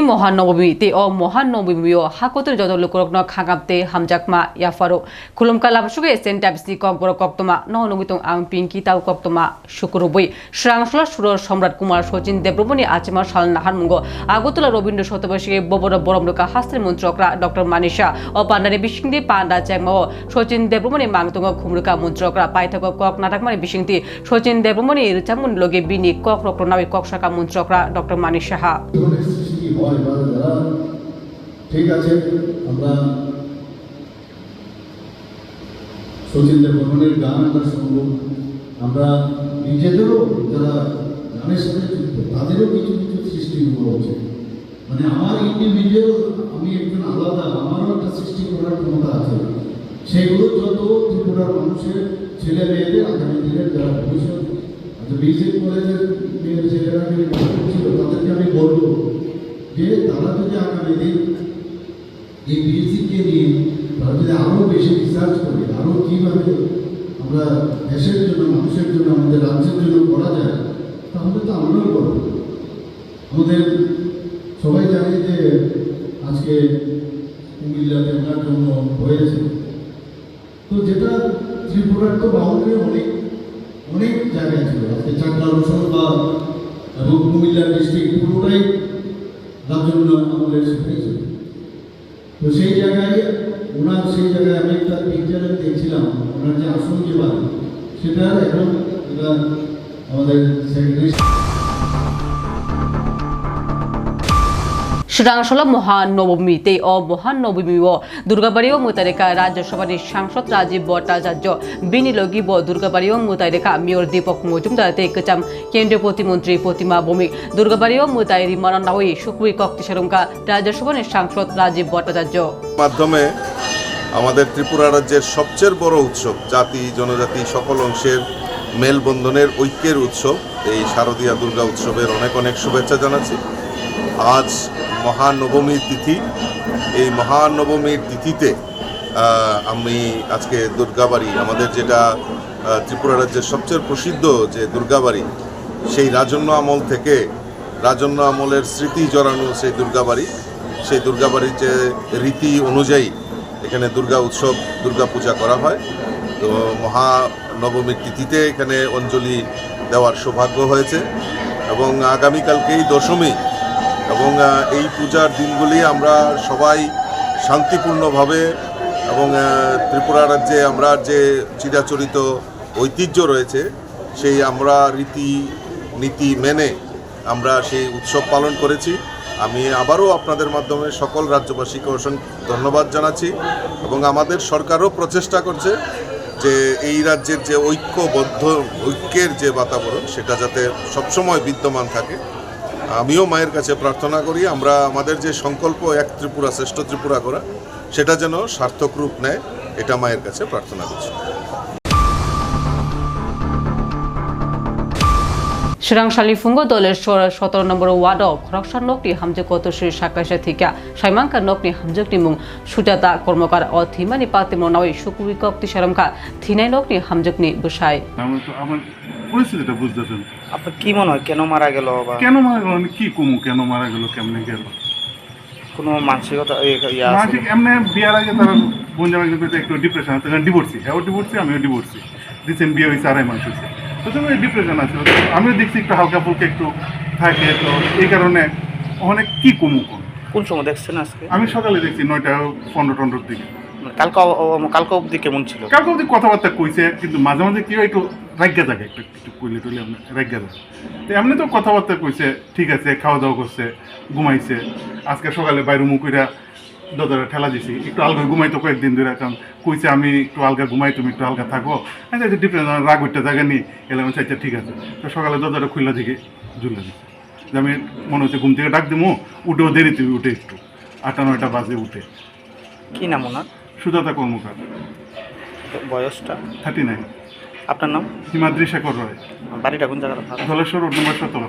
mohannobomi te o mohannobomi o hakotor jodor lukurokno khangapte hamjakma, yafaro khulumka labsuge senta, bisi kok boro koktoma no nungitong ang pinki tau koktoma শুক্রবই শ্রাংশলা সুরর সম্রাট কুমার সচিন দেবরমণি আচমা সাল নাহার মুঙ্গ আগরতলা রবীন্দ্র শতবার্ষিকী ববর বরমরকা হাস্তের মন্ত্রকরা ডক্টর মানিসা ও পান্ডানি বিশিংদি পান্ডা চ্যাংমা ও সচিন দেবরমণি মাংতঙ্গ খুমরুকা মন্ত্রকরা পাইথক কক নাটকমানি বিশিংতি সচিন দেবরমণি রিচামুন লগে বিনি কক রক্র নামে কক শাখা মন্ত্রকরা ডক্টর মানিস সাহা হয় বা যারা ঠিক আছে, আমরা সচিনদের বর্মনের গান আমরা শুনব। আমরা নিজেদেরও যারা গানের সাথে যুক্ত, তাদেরও কিছু কিছু সৃষ্টি করা উচিত। মানে আমার ইন্ডিভিজুয়াল আমি একজন আলাদা, আমারও একটা সৃষ্টি করার ক্ষমতা আছে। সেগুলো যত ত্রিপুরার মানুষের ছেলে মেয়েদের, আগামী দিনের যারা ভবিষ্যৎ আচ্ছা বিজেপি কলেজের মেয়ের ছেলেরা ছিল যে তারা যদি আগামী এই বিএসসিকে নিয়ে তারা যদি আরও বেশি রিসার্চ করে আরও কীভাবে আমরা দেশের জন্য, মানুষের জন্য, আমাদের রাজ্যের জন্য করা যায়, তাহলে তো আমরাও করব। আমাদের সবাই জানে যে আজকে কুমিল্লাতে ওনার জন্য হয়েছে। তো যেটা ত্রিপুরার তো বাউন্ডারি অনেক অনেক জায়গায় ছিল। আজকে চাকলা রসুন বা এবং কুমিল্লা ডিস্ট্রিক্ট পুরোটাই রাজন্য আমাদের হয়েছিল তো সেই জায়গায়, ওনার সেই জায়গায় আমি একটা পিকচারে দেখছিলাম, ওনার যে আসন যে বাড়ি, সেটা এখন আমাদের সেক্রেটারি শ্রীরাংশল মহানবমীতে ও মহানবমী ও দুর্গাবাড়ি ও মোতারেকা রাজ্যসভার সাংসদ রাজীব ভট্টাচার্য, বিনিয়োগী ব দুর্গাবাড়ি ও মোতারেকা মেয়র দীপক মজুমদার তে কচাম কেন্দ্রীয় প্রতিমন্ত্রী প্রতিমা ভৌমিক দুর্গাবাড়ি ও মোতাইরি মানান্নাওই সুকুই কক্তি সারঙ্কা রাজ্যসভার সাংসদ রাজীব ভট্টাচার্য। মাধ্যমে আমাদের ত্রিপুরা রাজ্যের সবচেয়ে বড় উৎসব, জাতি, জনজাতি সকল অংশের মেলবন্ধনের ঐক্যের উৎসব। এই শারদীয়া দুর্গা উৎসবের অনেক অনেক শুভেচ্ছা জানাচ্ছি। আজ মহানবমীর তিথি। এই মহানবমীর তিথিতে আমি আজকে দুর্গাবাড়ি, আমাদের যেটা ত্রিপুরা রাজ্যের সবচেয়ে প্রসিদ্ধ যে দুর্গাবাড়ি, সেই রাজন্য আমল থেকে রাজন্য আমলের স্মৃতি জড়ানো সেই দুর্গাবাড়ি। সেই দুর্গাবাড়ির যে রীতি অনুযায়ী এখানে দুর্গা উৎসব, দুর্গা পূজা করা হয়। তো মহানবমীর তিথিতে এখানে অঞ্জলি দেওয়ার সৌভাগ্য হয়েছে। এবং আগামীকালকেই দশমী এবং এই পূজার দিনগুলি আমরা সবাই শান্তিপূর্ণভাবে এবং ত্রিপুরা রাজ্যে আমরা যে চিরাচরিত ঐতিহ্য রয়েছে, সেই আমরা রীতি নীতি মেনে আমরা সেই উৎসব পালন করেছি। আমি আবারও আপনাদের মাধ্যমে সকল রাজ্যবাসীকে অসংখ্য ধন্যবাদ জানাচ্ছি এবং আমাদের সরকারও প্রচেষ্টা করছে যে এই রাজ্যের যে ঐক্যবদ্ধ, ঐক্যের যে বাতাবরণ, সেটা যাতে সবসময় বিদ্যমান থাকে। আমিও মায়ের কাছে প্রার্থনা করি, আমরা আমাদের যে সংকল্প, এক ত্রিপুরা শ্রেষ্ঠ ত্রিপুরা করা, সেটা যেন সার্থক রূপ নেয়, এটা মায়ের কাছে প্রার্থনা করছি। শ্রীরাংশালী ফুঙ্গ দলের সতেরো নম্বর ওয়ার্ড খরকসার নকনি হামজক কত শ্রী সাকাশা থেকে সাইমাঙ্কা নকনি হামজকনি মুং সুজাতা কর্মকার ও থিমানি পাতে মনাওই সুকুবি কক্তি সারমকা থিনাই নকনি আমি তো আমার পরিস্থিতিটা বুঝতেছেন আপনার কি মনে হয় কেন মারা গেল বা কেন মারা গেল আমি কি কমু কেন মারা গেল কেমনে গেল কোনো মানসিকতা ইয়া? মাসিক এমনি বিয়ার আগে তারা বোন জামাই একটু ডিপ্রেশন আছে কারণ ডিভোর্সি হ্যাঁ ডিভোর্সি আমিও ডিভোর্সি রিসেন্ট বিয়ে হয়েছে আড়াই মাস হয়েছে তুমি ডিপ্রেশন আছে। আমিও দেখছি একটু হালকা ফুলকা একটু থাকে তো এই কারণে অনেক কি কমু কোন সময় দেখছেন আজকে? আমি সকালে দেখছি নয়টা পনেরো টন্ডোর দিকে। মানে কালকে কালকে অবধি কেমন ছিল? কাউকে ওদের কথাবার্তা কইছে কিন্তু মাঝে মাঝে কি হয় একটু রাজ্ঞা থাকে একটু একটু কইলে টইলে আপনি রাজ্ঞা থাকে। তো এমনি তো কথাবার্তা কইছে ঠিক আছে খাওয়া দাওয়া করছে ঘুমাইছে আজকে সকালে বাইরে মুখ দরজাটা ঠেলা দিছি। একটু আলগা ঘুমাইতো কয়েকদিন ধরে কারণ কইছে আমি একটু আলগা ঘুমাই তুমি একটু আলগা থাকো। আচ্ছা ডিফারেন্স রাগ উঠতে জায়গা নিয়ে এলাম আচ্ছা ঠিক আছে। তো সকালে দরজাটা খুললা দিকে ঝুলে দিছি। যে আমি মনে হচ্ছে ঘুম থেকে ডাক দিমু উঠেও দেরি দেরিতে উঠে একটু। আটটা নয়টা বাজে উঠে। কি নাম ওনার? সুজাতা কর্মকার। বয়সটা? থার্টি নাইন আপনার নাম? হিমাদ্রি শেখর রয়। বাড়িটা কোন জায়গাটা? ধলেশ্বর রোড নম্বর সতেরো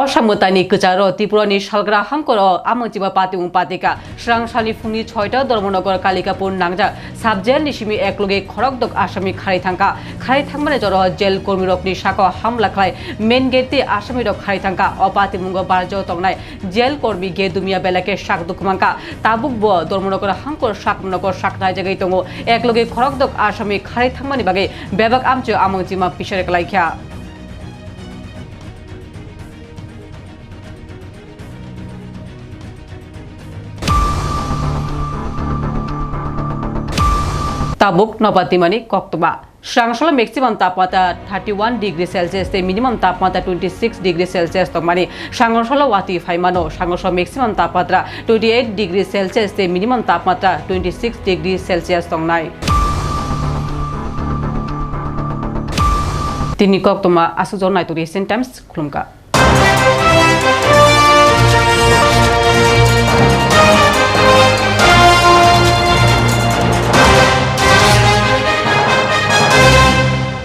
অসামতানি কচার ত্রিপুরনি সালগ্রা হামকর আমচিবা পাতি উপাতিকা স্রাংশালি ফুংনি ছয়টা, ধর্মনগর, কালিকাপুর, নাংজা সাব মানে জেল নিশিমি একলগে খড়কদক আসামি খারি থাঙ্কা খারি থাকমানে জর জেল কর্মী রকনি শাক হামলা খাই মেন গেটে আসামি রক খারি থাঙ্কা অপাতি মুঙ্গ বার্জ তংনায় জেল কর্মী গে দুমিয়া বেলাকে শাক দুকুমাঙ্কা তাবুক ব ধর্মনগর হামকর শাকনগর শাকনায় জাগাই তঙ্গ। একলগে খড়কদক আসামি খারি থাকমানি বাগে বেবাক আমচ আমচিমা পিসারে কালাইখ্যা તાબુક નપાતીમાની કોક્તબા શ્રાંગશોલા મેક્સિમમ તાપમાતા થર્ટી વન ડિગ્રી સેલ્સિયસ તે મિનિમમ તાપમાતા ટ્વેન્ટી સિક્સ ડિગ્રી સેલ્સિયસ તકમાની સાંગશોલા વાતી ફાઈમાનો સાંગશોલા મેક્સિમમ તાપમાત્રા ટ્વેન્ટી એઇટ ડિગ્રી સેલ્સિયસ તે મિનિમમ તાપમાત્રા ટ્વેન્ટી સિક્સ ડિગ્રી સેલ્સિયસ તંગનાય তিনি কক তোমা আসুজন নাইতুরি এশিয়ান টাইমস খুলুমকা